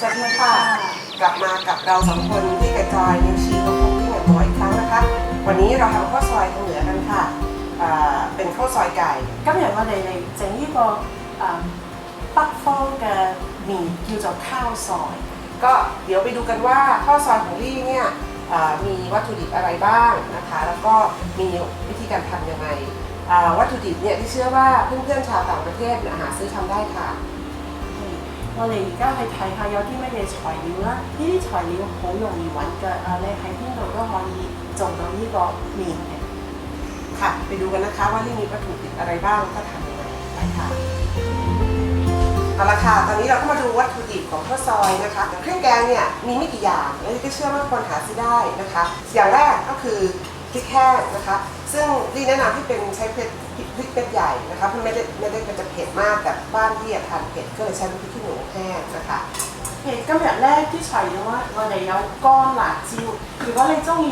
สวัสดีค่ะ กลับมากับเราสองคนที่กระจอยนิวชีกับคุกกิ้งกับหมออีกครั้งนะคะ วันนี้เราทำข้าวซอยทางเหนือกันค่ะอ่าเป็นข้าวซอยไก่ 今日我哋嚟整呢个诶北方嘅面叫做烤菜。 ก็เดี๋ยวไปดูกันว่าข้าวซอยของลี่เนี่ยอ่ามีวัตถุดิบอะไรบ้างนะคะ แล้วก็มีวิธีการทำยังไงอ่าวัตถุดิบเนี่ยที่เชื่อว่าเพื่อนๆชาวต่างประเทศเนี่ยหาซื้อทำได้ค่ะ 我哋而家去睇下有啲乜嘢材料啦，呢啲材料好容易揾嘅，诶你喺边度都可以做到呢个面嘅。 ค่ะ ไปดูกันนะคะว่าลี่มีวัตถุดิบอะไรบ้างแล้วก็ทำยังไงไปค่ะเอาละค่ะ ตอนนี้เราก็มาดูวัตถุดิบของข้าวซอยนะคะเครื่องแกงเนี่ยมีไม่กี่อย่างและลี่ก็เชื่อว่าคนหาซื้อได้นะคะ อย่างแรกก็คือพริกแห้งนะคะ ซึ่งลี่แนะนำให้เป็นใช้เผ็ด พริกเม็ดใหญ่นะคะมันไม่ได้ไม่ได้จะเผ็ดมากแต่บ้านที่อยากทานเผ็ดก็เลยใช้พริกขี้หนูแห้งนะคะเห็ดก็แบบแรกที่ใช้เนาะว่าในแล้วก้อนหลาจิ้วคือว่าในเจ้ามี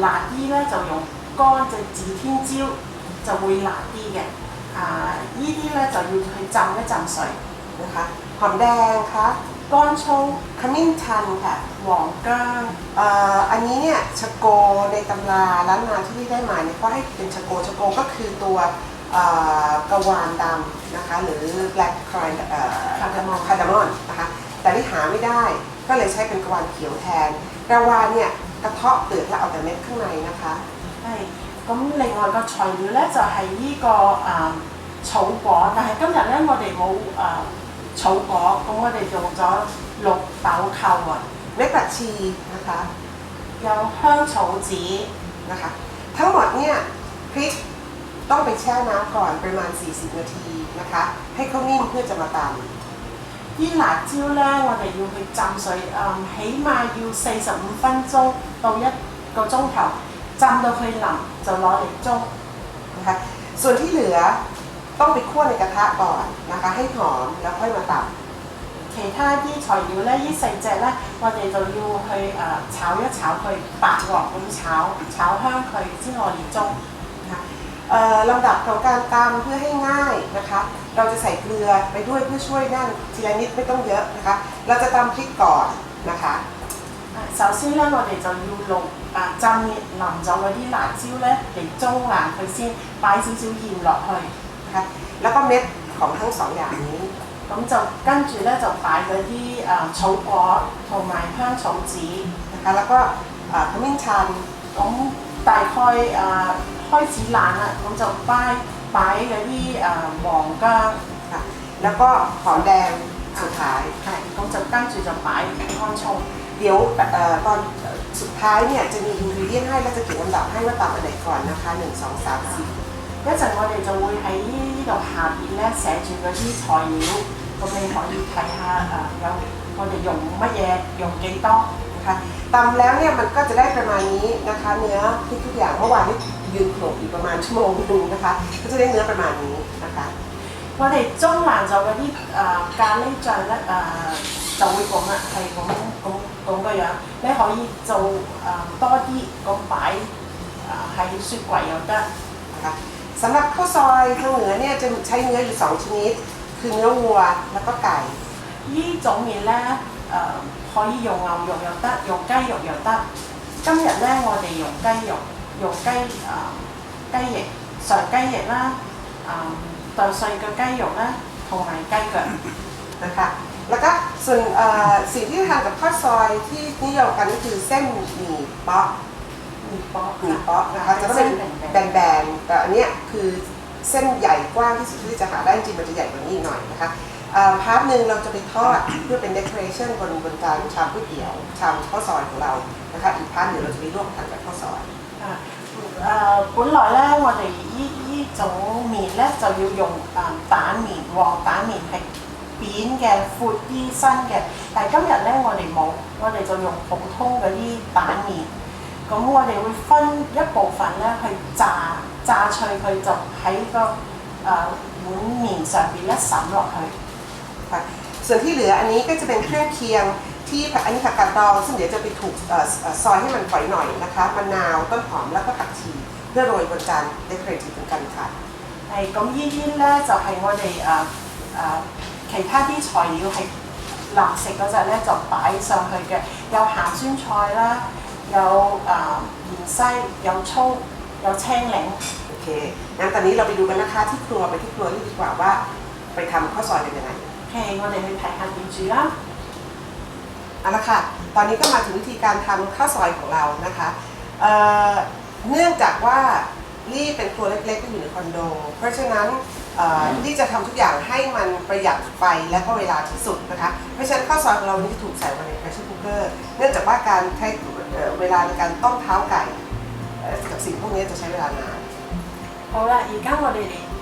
หลาดที่แรกจะ用ก้อนจะจีทิ้งจิ้วจะวยหลาดที่เนี่ยยี่ที่แรกจะอยู่ให้จำและจำใส่นะคะหอมแดงค่ะก้อนชงขมิ้นชันค่ะหวองก้างอันนี้เนี่ยชะโกในตำราล้านนาที่ได้มาเนี่ยก็ให้เป็นชะโกชะโกก็คือตัว กระวานดำนะคะ หรือ black card เอ่อ Cardamom คาร์ดามอนนะคะ แต่ที่หาไม่ได้ ก็เลยใช้เป็นกระวานเขียวแทนกระวานเนี่ยกระเทาะเปลือกแล้วเอาแต่เม็ดข้างในนะคะ 系，咁另外个材料咧就系、呢、个诶、草果，但系今日咧我哋冇诶草果，咁我哋用咗绿豆扣云， เม็ดผักชีนะคะ 有香草籽， นะคะ ทั้งหมดเนี่ยพริก ต้องไปแช่น้ำก่อนประมาณ 40 นาทีนะคะ ให้เขานิ่มเพื่อจะมาตำ 啲辣椒咧我哋要去浸水，诶、起码要四十五分钟到一个钟头，浸到佢腍就攞嚟蒸。 นะคะส่วนที่เหลือต้องไปคั่วในกระทะก่อนนะคะ ให้หอมแล้วค่อยมาตับ 其他啲材料咧，呢四只咧，我哋就要去诶、炒一炒佢，白镬咁炒，炒香佢先我哋蒸。 นะคะเอ่อลำดับของการตำเพื่อให้ง่ายนะคะ เราจะใส่เกลือไปด้วยเพื่อช่วยนั่นทีละนิดไม่ต้องเยอะนะคะ เราจะตำพริกก่อนนะคะ 啊首先咧，我哋就要用啊浸腍咗嗰啲辣椒咧嚟中烂佢先，摆少少盐落去， นะคะแล้วก็เม็ดของทั้งสองอย่างนี้ 咁就跟住咧就摆嗰啲啊草果同埋香草籽， นะคะแล้วก็เอ่อขมิ้นชัน 咁大概啊 开始烂啦，咁就摆摆嗰啲啊黄姜， ค่ะแล้วก็หอมแดงสุดท้าย 系咁就跟住就摆干葱。 เดี๋ยวเอ่อตอนสุดท้ายเนี่ยจะมีอินกรีเดียนให้แล้วจะเขียนลำดับให้ว่าตำอันไหนก่อนนะคะ1 2 3 4 一阵我哋就会喺呢度下边咧写住嗰啲材料，咁你可以睇下诶、有我哋用乜嘢，用几多。 นะคะตำแล้วเนี่ยมันก็จะได้ประมาณนี้นะคะ เนื้อพริกทุกอย่างเมื่อวานนี้ยืนโขลกอยู่ประมาณชั่วโมงหนึงนะคะ ก็จะได้เนื้อประมาณนี้นะคะ 我哋中烂咗嗰啲诶咖喱酱咧诶、就会咁啦，系咁咁咁个样。你可以做诶、多啲咁摆诶喺雪柜又得。 นะคะสำหรับข้าวซอยทางเหนือเนี่ยจะใช้เนื้ออยู่สองชนิด คือเนื้อวัวแล้วก็ไก่ 呢种面咧 诶、可以用牛肉又得，用鸡肉又得。今日咧我哋用鸡肉，用鸡诶、鸡翼上鸡翼啦，诶、剁碎嘅鸡肉咧，同埋鸡脚。 นะคะ แล้วก็ส่วนเอ่อสิ่งที่ทานกับข้าวซอยที่นิยมกันก็คือเส้นหมี่เป๊อก 米波 หมี่เป๊อกนะคะจะต้องเป็นแบนๆแต่อันเนี้ยคือเส้นใหญ่กว้างที่สุดที่จะหาได้จริงๆมันจะใหญ่กว่านี้อีกหน่อยนะคะเอ่อ พาร์ทหนึ่งเราจะไปทอดเพื่อเป็น decoration บนบนจานชามก๋วยเตี๋ยวชามข้าวซอยของเรานะคะอีกพาร์ทหนึ่งเราจะไปลวกทานกับข้าวซอย 啊诶、本来咧，我哋依依种面咧就要用诶、蛋面、黄蛋面系扁嘅、阔啲、新嘅。但系今日咧，我哋冇，我哋就用普通嗰啲蛋面。咁我哋会分一部分咧去炸，炸脆佢就喺个诶、碗面上边一揼落去。 ค่ะส่วนที่เหลืออันนี้ก็จะเป็นเครื่องเคียงที่อันนี้ผักกาดดองซึ่งเดี๋ยวจะไปถูกเอ่อเอ่อซอยให้มันฝอยหน่อยนะคะมะนาวต้นหอมแล้วก็ผักชีเพื่อโรยบนจาน decorative เหมือนกันค่ะ 系咁，呢啲咧就系、我哋诶诶其他啲材料系 临食嗰阵咧就摆上去嘅，有咸酸菜啦，有诶芫茜，有葱，有青柠。 โอเค งั้นตอนนี้เราไปดูกันนะคะที่ครัวไปที่ครัวนี่ดีกว่าว่าไปทำข้าวซอยกันยังไง OK，我哋去睇下点煮啦。 เอาละค่ะ ตอนนี้ก็มาถึงวิธีการทำข้าวซอยของเรานะคะเอ่อเนื่องจากว่าลี่เป็นครัวเล็กๆที่อยู่ในคอนโด เพราะฉะนั้นเอ่อลี่จะทำทุกอย่างให้มันประหยัดไฟและก็เวลาที่สุดนะคะ เพราะฉะนั้นข้าวซอยของเรานี่จะถูกใส่มาใน pressure cooker เนื่องจากว่าการใช้เอ่อเวลาในการต้มเท้าไก่เอ่อกับสิ่งพวกนี้จะใช้เวลานาน 好啦，而家我哋嚟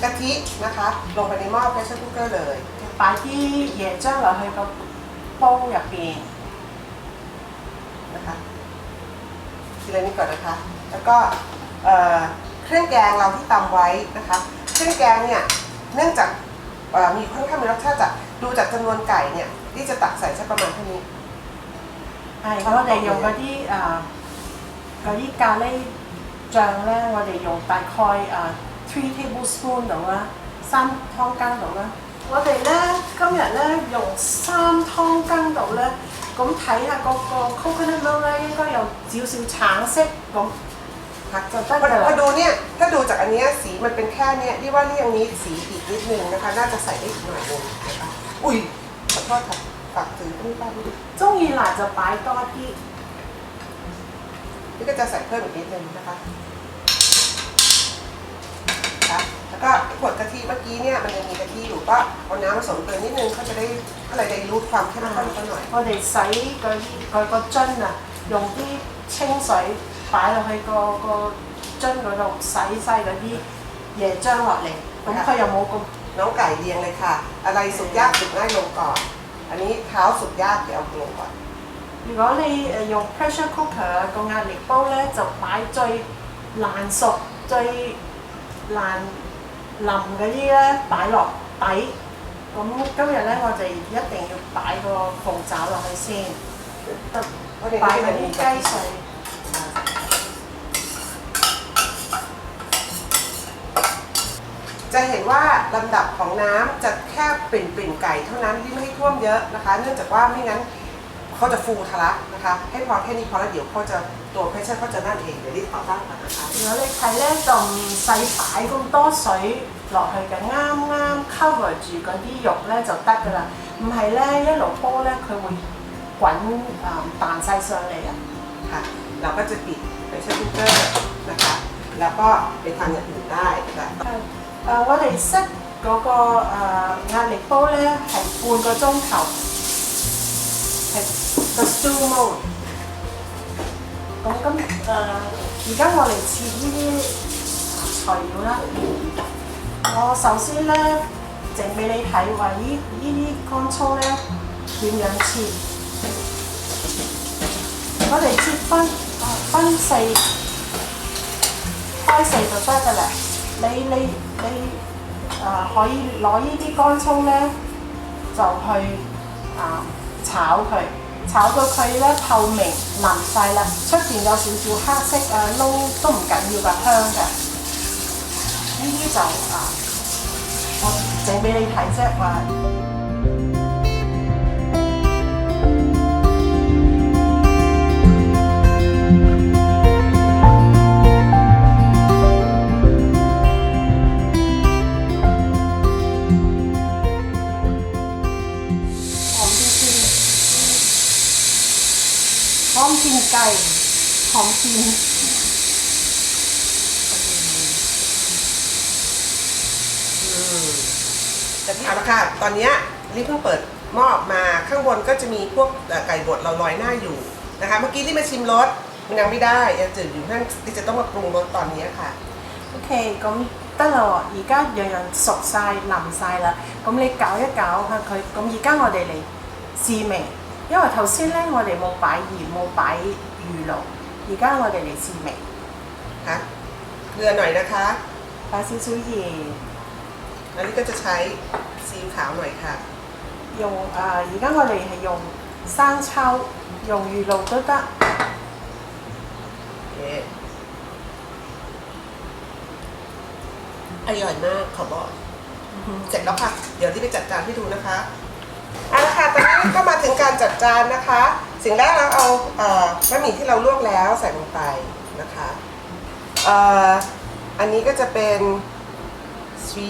กเลยที่ก็จะเอากะทินะคะลงไปในหม้อ pressure cooker เลย 摆啲椰浆落去个煲入边。 นะคะทีละนิดก่อนนะคะ แล้วก็เอ่อเครื่องแกงเราที่ตำไว้นะคะ เครื่องแกงเนี่ยเนื่องจากเอ่อมีค่อนข้างมีรสชาติจากดูจากจำนวนไก่เนี่ยที่จะตักใส่สักประมาณเท่านี้ 系，我哋用嗰啲诶嗰啲咖喱酱咧，我哋用大概诶 three tablespoon 度啦，三汤羹度啦。我哋咧今日咧用三汤羹度咧，咁睇下嗰个 coconut milk 咧应该有少少橙色咁。 ค่ะ 就 พอ 得㗎 พอ 啦。 ดูเนี่ยถ้าดูจากอันเนี้ยสีมันเป็นแค่เนี้ยที่ว่าเรียงนี้สีอีกนิดนึงนะคะ น่าจะใส่ได้อีกหน่อยนึงนะคะอุ้ยขอโทษค่ะฝากถือไม่ป้าดู 中意辣就摆多啲。 นี่ก็จะใส่เพิ่มอีกนิดนึงนะคะ นะคะแล้วก็ขวดกะทิเมื่อกี้เนี่ยมันยังมีกะทิอยู่ก็เอาน้ำผสมเติมนิดนึงเขาจะได้ก็เลยได้รู้ความเข้มข้นเขาหน่อย 我哋洗嗰啲佢个樽啊，用啲清水摆落去个个樽嗰度洗晒嗰啲椰浆落嚟，咁佢又冇咁 น้องไก่เรียงเลยค่ะ อะไรสุกยากสุกง่ายลงก่อน อันนี้เท้าสุกยากเดี๋ยวเอาลงก่อน 如果你诶用 pressure cooker 个压力煲咧，就摆最烂熟、最 烂腍嗰啲咧摆落底。咁今日咧，我哋一定要摆个凤爪落去先， เพราะใน 摆 นี้ 嗰 มัน 啲 มี 鸡碎。 จะเห็นว่าลำดับของน้ำจะแค่ปริ่มปริ่มๆไก่เท่านั้นที่ไม่ให้ท่วมเยอะนะคะ เนื่องจากว่าไม่งั้น เขาจะฟูทะลักนะคะ ให้พอแค่นี้พอแล้วเดี๋ยวเขาจะตัวเพชเชอร์เขาจะนั่นเองเดี๋ยวรีบขอตั้งก่อนนะคะ 如果你睇咧，就唔使摆咁多水落去嘅，啱啱 cover 住嗰啲肉咧就得㗎啦。唔系咧，一路煲咧，佢会滚诶、弹晒上嚟啊！ ค่ะ เราก็จะปิดเพชเชอร์คุกเกอร์นะคะ แล้วก็ไปทำอย่างอื่นได้ค่ะ 诶、我哋熄嗰、个诶、压力煲咧系半个钟头，系 個 stew mode。咁今誒而家我哋切呢啲材料啦。我首先咧整俾你睇話呢呢啲乾葱咧點樣切。我哋切分啊分四開四就得㗎啦。你你你誒、可以攞呢啲乾葱咧就去啊、炒佢， 炒到佢咧透明腍晒啦，出邊有少少黑色啊窿都唔緊要㗎，香㗎。呢啲就啊，我整俾你睇啫話。 แต่ที่เอาละค่ะ ตอนเนี้ยรีบเพิ่งเปิดหม้อออกมาข้างบนก็จะมีพวกเอ่อไก่บดเราลอยหน้าอยู่นะคะ เมื่อกี้ที่มาชิมรสมันยังไม่ได้ยังจืดอยู่นั่นที่จะต้องมาปรุงรสตอนนี้ค่ะ OK，咁得啦喎，而家样样熟晒、腍晒啦，咁你搅一搅下佢，咁而家我哋嚟试味， 因为头先咧我哋冇摆盐冇摆鱼露，而家我哋嚟试味， ค่ะเกลือหน่อยนะคะ 摆少少盐， อันนี้ก็จะใช้ซีอิ๊วขาวหน่อยค่ะ 用诶而家我哋系用生抽，用鱼露都得。 โอเคอร่อยมากขอบอก เสร็จแล้วค่ะ เดี๋ยวที่ไปจัดจานให้ดูนะคะเอาละค่ะตอนนี้ก็มาถึงการจัดจานนะคะ สิ่งแรกเราเอาเอ่อบะหมี่ที่เราลวกแล้วใส่ลงไปนะคะเอ่ออันนี้ก็จะเป็นซี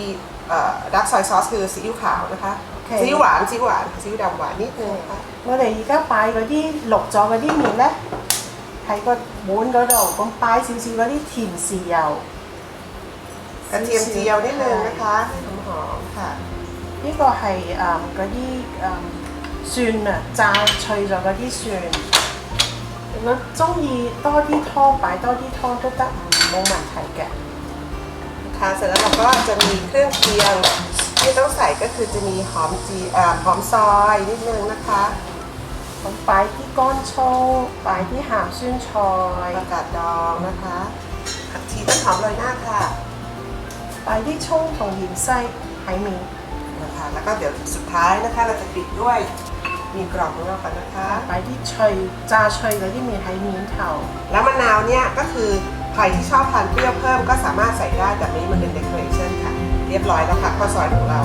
ดักซอยซอสคือซีอิ๊วขาวนะคะ โอเค ซีอิ๊วหวานซีอิ๊วหวานซีอิ๊วดำหวานนิดนึงนะคะ 我哋而家摆嗰啲淥咗嗰啲面咧，喺个碗嗰度，咁摆少少嗰啲甜豉油， กระเทียมเจียวนิดนึงนะคะให้หอมๆค่ะ 呢、个系诶嗰啲诶蒜啊，炸脆咗嗰啲蒜。如果中意多啲汤，摆多啲汤都得，唔冇问题嘅。 คะเสร็จแล้วเราก็จะมีเครื่องเคียงที่ต้องใส่ก็คือจะมีหอมจีหอมซอยนิดนึงนะคะลงไปที่ก้อนโชว์ไปที่หามชื่นชอยประกาศดองนะคะผักชีต้นหอมลอยหน้าค่ะ ไปที่ช่องของหินไส้ไหหมิงนะคะแล้วก็เดี๋ยวสุดท้ายนะคะเราจะปิดด้วยมีกรอบของเรากันนะคะ ไปที่เชยจาเชยแล้วที่มีไหหมิงเถาแล้วมะนาวเนี่ยก็คือ ใครที่ชอบทานเปรี้ยวเพิ่มก็สามารถใส่ได้แต่นี้มันเป็นเดคอเรชันค่ะ เรียบร้อยแล้วค่ะข้าวซอยของเรา